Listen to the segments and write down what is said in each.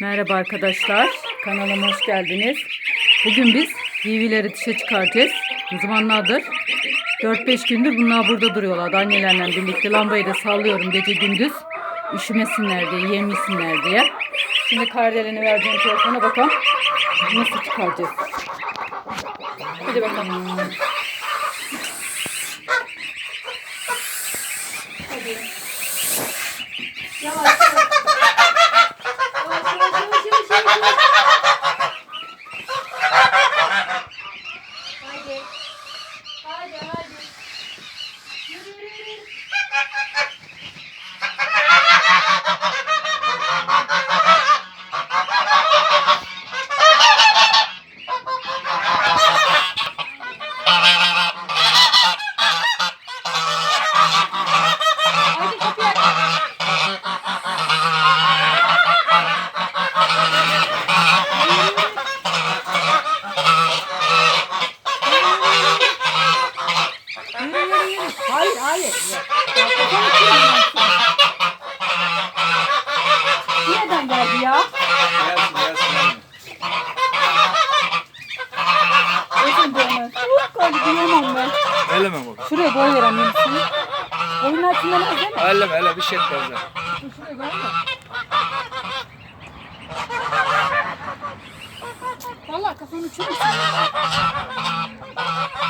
Merhaba arkadaşlar. Kanalıma hoş geldiniz. Bugün biz vivileri dışa çıkartacağız. Zamanlardır? 4-5 gündür bunlar burada duruyorlar. Annelerle birlikte lambayı da sallıyorum gece gündüz. Üşümesinler diye, yemesinler diye. Şimdi kardeleni vereceğim telefona bakalım. Nasıl çıkaracağız? Hadi bakalım. Hadi. Hadi hadi. Yürü yürü yürü. Hadi kapıyı aç. Yürü yürü yürü. Hayır hayır. Nereden geldi ya? Gelsin gelsin. Özüm dönmez. Duyamam ben. Elleme bak. Şuraya koy verem yenisini. Oyun altından az değil mi? Elleme elle bir şey etmez. ya. Dur şuraya koy da. Valla kafanı uçurursun.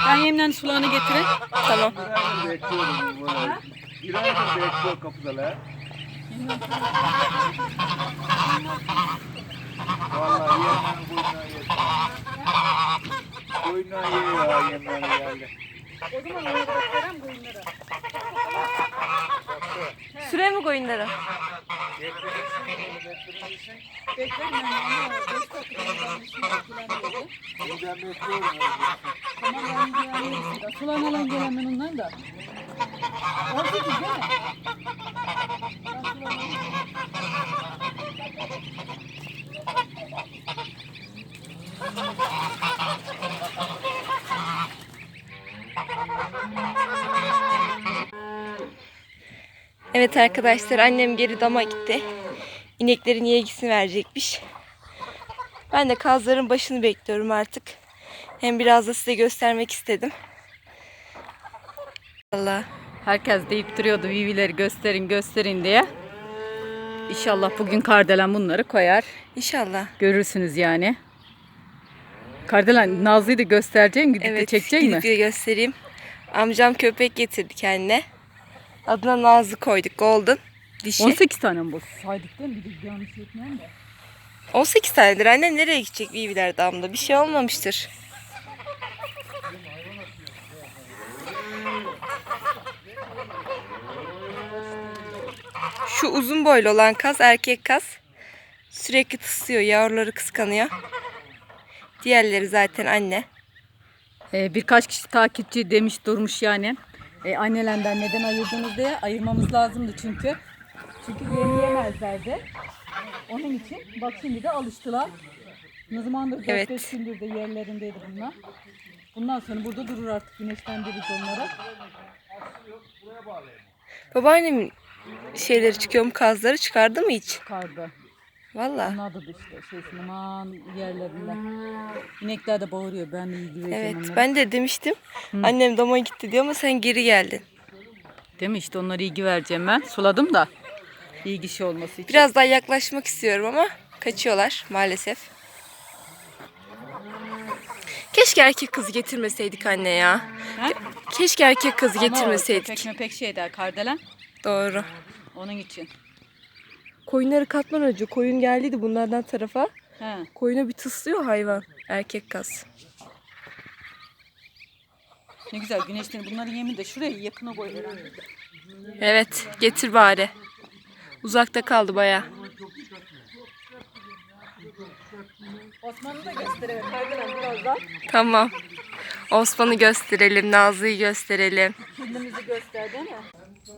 Ben yemden sularını getireyim. Tamam. Bir aydır bekliyorum. bunu. Bir aydır bekliyor kapıda la. Vallahi yemden boyundan yeter. Boyundan yiyor ya yemden geldi. O zaman oraya da göstereyim koyunları. Süre mi koyunları? Bekleyin ben ama 5 dakika ben. Bunu ben bekliyorum. Tamam ben ilgilenmeyeceğim. Sularını alan gelen ben ondan da. Orada değil mi? Ben sularını alayım. Evet arkadaşlar annem geri dama gitti. İneklerin yegisini verecekmiş. Ben de kazların başını bekliyorum artık. Hem biraz da size göstermek istedim. Allah. Herkes deyip duruyordu vivileri gösterin gösterin diye. İnşallah bugün Kardelen bunları koyar. İnşallah. Görürsünüz yani. Kardelen Nazlı'yı da göstereceğim gidip de Evet çekecek gidip mi? de göstereyim. Amcam köpek getirdi kendine. Adına Nazlı koyduk. Golden. Dişi. 18 tane mi bu? Saydık değil mi? Bir de yanlış etmeyen de. 18 tanedir. Annem nereye gidecek Viviler damda? Bir şey olmamıştır. Şu uzun boylu olan kaz erkek kaz. Sürekli tıslıyor. Yavruları kıskanıyor. Diğerleri zaten anne. Ee, birkaç kişi takipçi demiş durmuş yani. Ee, annelenden neden ayırdınız diye ayırmamız lazımdı çünkü. Çünkü yem yemezlerdi. Onun için bak şimdi de alıştılar. Ne zamandır 4-5 Evet. gündür de yerlerindeydi bunlar. Bundan sonra burada durur artık güneşlendiririz onları. Babaannemin şeyleri çıkıyor mu kazları çıkardı mı hiç? Çıkardı. Valla. Onlar da işte şey aman yerlerinde. İnekler de bağırıyor ben de ilgi vereceğim Evet onlara. ben de demiştim. Annem dama gitti diyor ama sen geri geldin. Değil mi işte onlara ilgi vereceğim ben. Suladım da ilgi şey olması için. Biraz daha yaklaşmak istiyorum ama kaçıyorlar maalesef. Keşke erkek kız getirmeseydik anne ya. Ha? Keşke erkek kız Ama o getirmeseydik. Köpek möpek şey der kardelen. Doğru. Onun için. Koyunları katman önce koyun geldiydi bunlardan tarafa. He. Koyuna bir tıslıyor hayvan. Erkek kaz. Ne güzel güneşten bunların yemi de şuraya yakına koy. Evet getir bari. Uzakta kaldı baya. Osman'ı da gösterelim. Kardelen birazdan. Tamam. Osman'ı gösterelim, Nazlı'yı gösterelim. Kendimizi göster değil mi?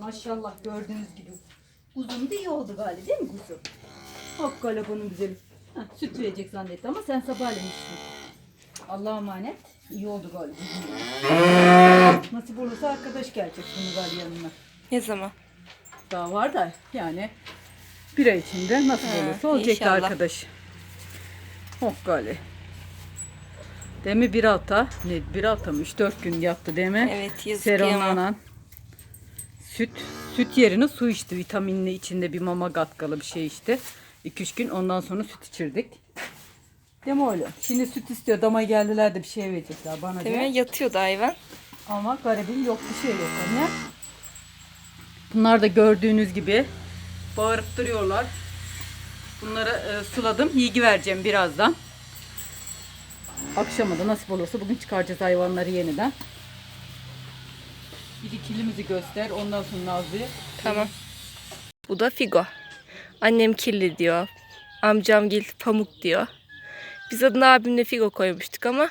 Maşallah gördüğünüz gibi. Uzun da iyi oldu galiba değil mi kuzu? Hop galiba güzeli. Heh, süt verecek zannetti ama sen sabahleyin içtin. Allah'a emanet. İyi oldu galiba. Nasip olursa arkadaş gelecek bunu galiba yanına. Ne zaman? Daha var da yani Bir ay içinde nasıl Ha, olursa olacak inşallah. arkadaş. Oh gali. Değil mi bir hafta? Ne bir hafta mı? 3-4 gün yattı değil mi? Evet, yazık kıyamam. Seronlanan. Süt, süt yerine su içti. Vitaminli içinde bir mama katkalı bir şey içti. 2-3 gün ondan sonra süt içirdik. Değil mi oğlum? Şimdi süt istiyor. Dama geldiler de bir şey verecekler bana Değil diye. mi? Yatıyordu hayvan. Ama garibim yok bir şey yok anne. Bunlar da gördüğünüz gibi bağırıp duruyorlar. Bunları e, suladım. Yiygi vereceğim birazdan. Akşama da nasip olursa bugün çıkaracağız hayvanları yeniden. Bir kilimizi göster. Ondan sonra Nazlı'yı. Tamam. Bu da Figo. Annem kirli diyor. Amcam Gil pamuk diyor. Biz adını abimle Figo koymuştuk ama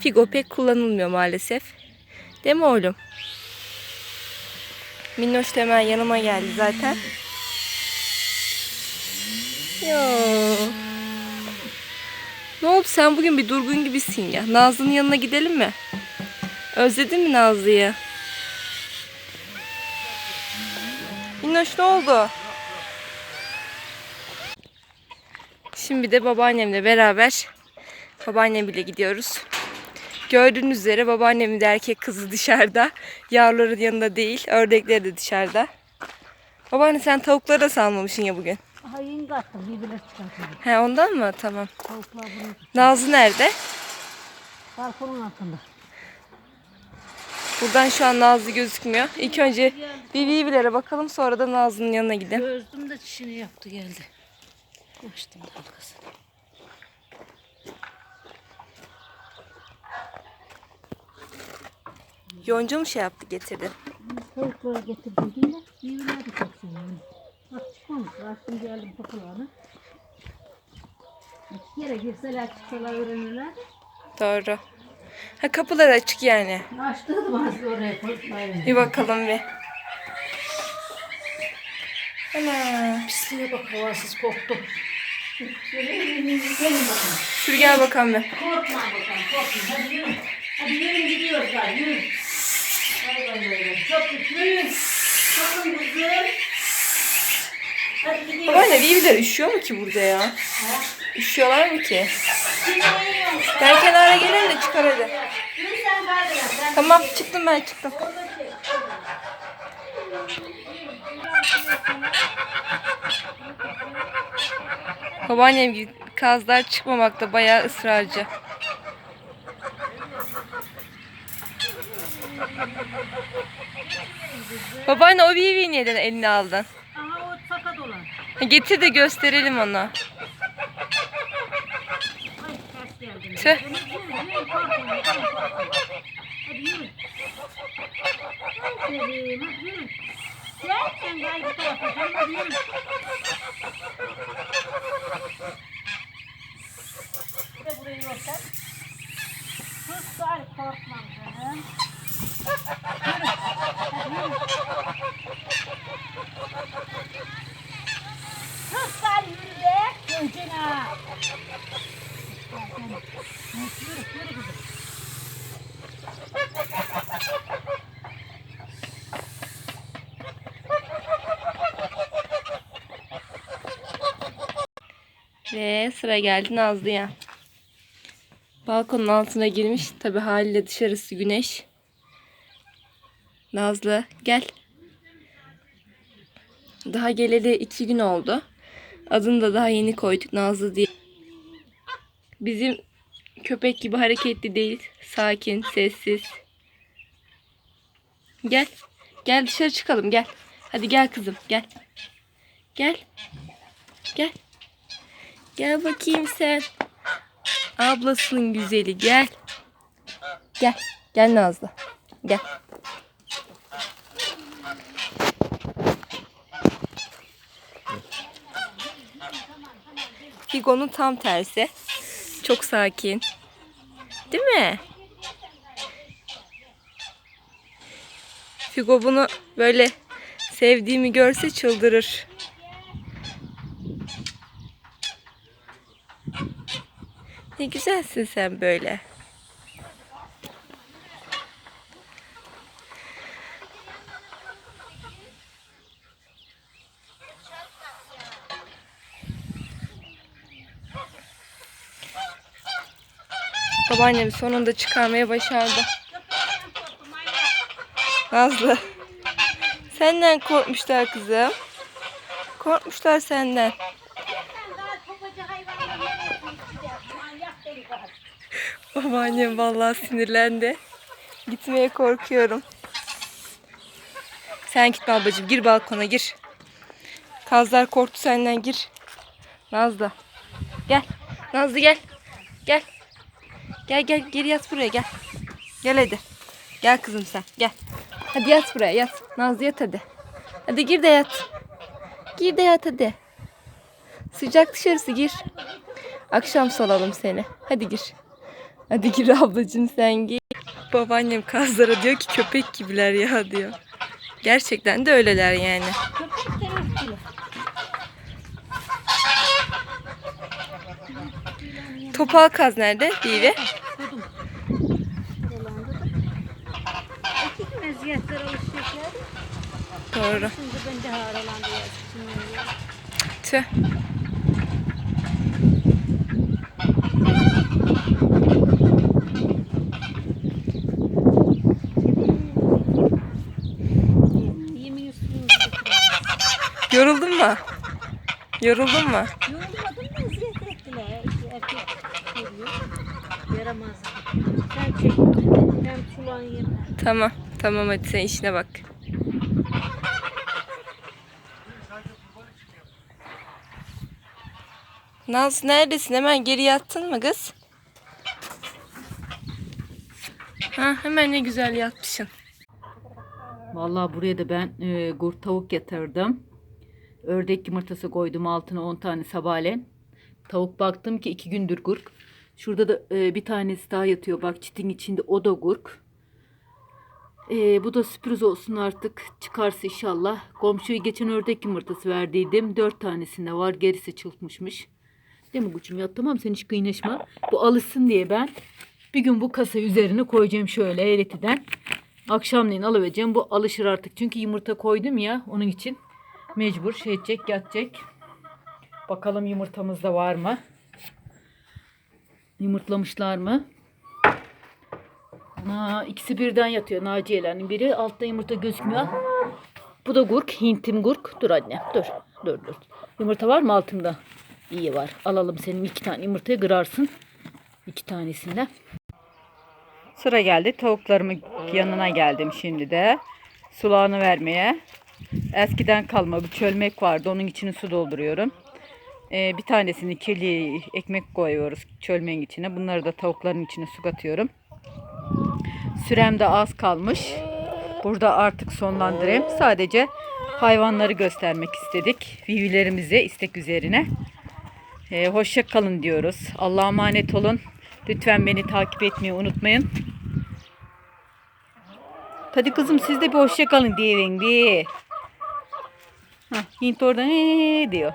Figo pek kullanılmıyor maalesef. Değil mi oğlum? Minnoş da hemen yanıma geldi zaten. Ya. Ne oldu sen bugün bir durgun gibisin ya. Nazlı'nın yanına gidelim mi? Özledin mi Nazlı'yı? Ne oldu? Şimdi de babaannemle beraber babaannem bile gidiyoruz. Gördüğünüz üzere babaannemin de erkek kızı dışarıda. Yavruların yanında değil. Ördekleri de dışarıda. Babaanne sen tavukları da salmamışsın ya bugün. Aha yeni kattım. Birbirine çıkarttım. He ondan mı? Tamam. Tavuklar bunu Nazlı nerede? balkonun altında. Buradan şu an Nazlı gözükmüyor. İlk önce bir Vivi'lere bakalım sonra da Nazlı'nın yanına gidelim. Gözdüm de çişini yaptı geldi. Açtım da arkasını. Yonca mı şey yaptı getirdi? Tavuklara getirdim yine. Birbirine de çok seviyorum. Bak çıkmamış. Açtım geldim kapılarını. İki yere girseler çıksalar öğrenirler. Doğru. Ha kapılar açık yani. Açtırdım az oraya koymayı. Bir bakalım bir. Ana. Pisliğe bak havasız koktu. Gelin bakalım. Şur gel bakalım bir. Korkma bakalım korkma. Hadi yürü. Hadi yürü gidiyoruz daha yürü. Vay vay. Çok yürü. Bakın kızım. Hadi gidiyoruz. Babaanne Vivi'ler üşüyor mu ki burada ya? Üşüyorlar mı ki? Ben kenara gelin de çıkar hadi. Yürü sen gardına. Sen Tamam çıktım ben çıktım. Babaannem gibi kazlar çıkmamakta bayağı ısrarcı. Babaanne o Vivi'yi neden eline aldın? Aha o sakat olan. Getir de gösterelim ona. Tüh. bien. Ve sıra geldi Nazlı'ya. Balkonun altına girmiş. Tabi haliyle dışarısı güneş. Nazlı gel. Daha geleli iki gün oldu. Adını da daha yeni koyduk Nazlı diye. Bizim köpek gibi hareketli değil. Sakin, sessiz. Gel. Gel dışarı çıkalım gel. Hadi gel kızım gel. Gel. Gel. Gel bakayım sen. Ablasının güzeli gel. Gel. Gel Nazlı. Gel. Figo'nun tam tersi. Çok sakin. Değil mi? Figo bunu böyle sevdiğimi görse çıldırır. Ne güzelsin sen böyle. Babaannem sonunda çıkarmaya başardı. Nazlı. Senden korkmuşlar kızım. Korkmuşlar senden. Babaannem vallahi sinirlendi. Gitmeye korkuyorum. Sen gitme ablacığım. Gir balkona gir. Kazlar korktu senden gir. Nazlı. Gel. Nazlı gel. Gel. Gel gel geri yat buraya gel. Gel hadi. Gel kızım sen gel. Hadi yat buraya yat. Nazlı yat hadi. Hadi gir de yat. Gir de yat hadi. Sıcak dışarısı gir. Akşam salalım seni. Hadi gir. Hadi gir ablacığım sen gir. Babaannem kazlara diyor ki köpek gibiler ya diyor. Gerçekten de öyleler yani. Topal kaz nerede? Alışacaklar. Doğru. Tüh. Yoruldun mu? Yoruldun mu? Yorulmadım da eziyet ettiler. Erkek. Yaramaz. Sen çek. Hem sulan yeme. Tamam. Tamam hadi sen işine bak. Naz neredesin? Hemen geri yattın mı kız? Ha, hemen ne güzel yatmışsın. Vallahi buraya da ben e, gurt tavuk yatırdım. Ördek yumurtası koydum altına 10 tane sabahleyin. Tavuk baktım ki 2 gündür gurk. Şurada da e, bir tanesi daha yatıyor. Bak çitin içinde o da gurk. E, bu da sürpriz olsun artık. Çıkarsa inşallah. Komşuya geçen ördek yumurtası verdiydim. 4 tanesinde var. Gerisi çılpmışmış. Değil mi kuçum ya tamam sen hiç kıynaşma. Bu alışsın diye ben bir gün bu kasa üzerine koyacağım şöyle eritiden. Akşamleyin alıvereceğim. Bu alışır artık. Çünkü yumurta koydum ya onun için. Mecbur şey edecek yatacak. Bakalım yumurtamızda var mı? Yumurtlamışlar mı? Ana, ikisi birden yatıyor Naciye'lerin. Biri altta yumurta gözükmüyor. Bu da gurk. Hintim gurk. Dur anne. Dur. Dur dur. Yumurta var mı altında? İyi var. Alalım senin iki tane yumurtayı kırarsın. İki tanesinden. Sıra geldi. Tavuklarımın yanına geldim şimdi de. Sulağını vermeye. Eskiden kalma bir çölmek vardı. Onun içine su dolduruyorum. Ee, bir tanesini kirli ekmek koyuyoruz çölmenin içine. Bunları da tavukların içine su katıyorum. Sürem de az kalmış. Burada artık sonlandırayım. Sadece hayvanları göstermek istedik. Vivilerimize istek üzerine. Ee, hoşça kalın diyoruz. Allah'a emanet olun. Lütfen beni takip etmeyi unutmayın. Hadi kızım siz de bir hoşça kalın diyelim bir. Hah, Hint oradan ee diyor.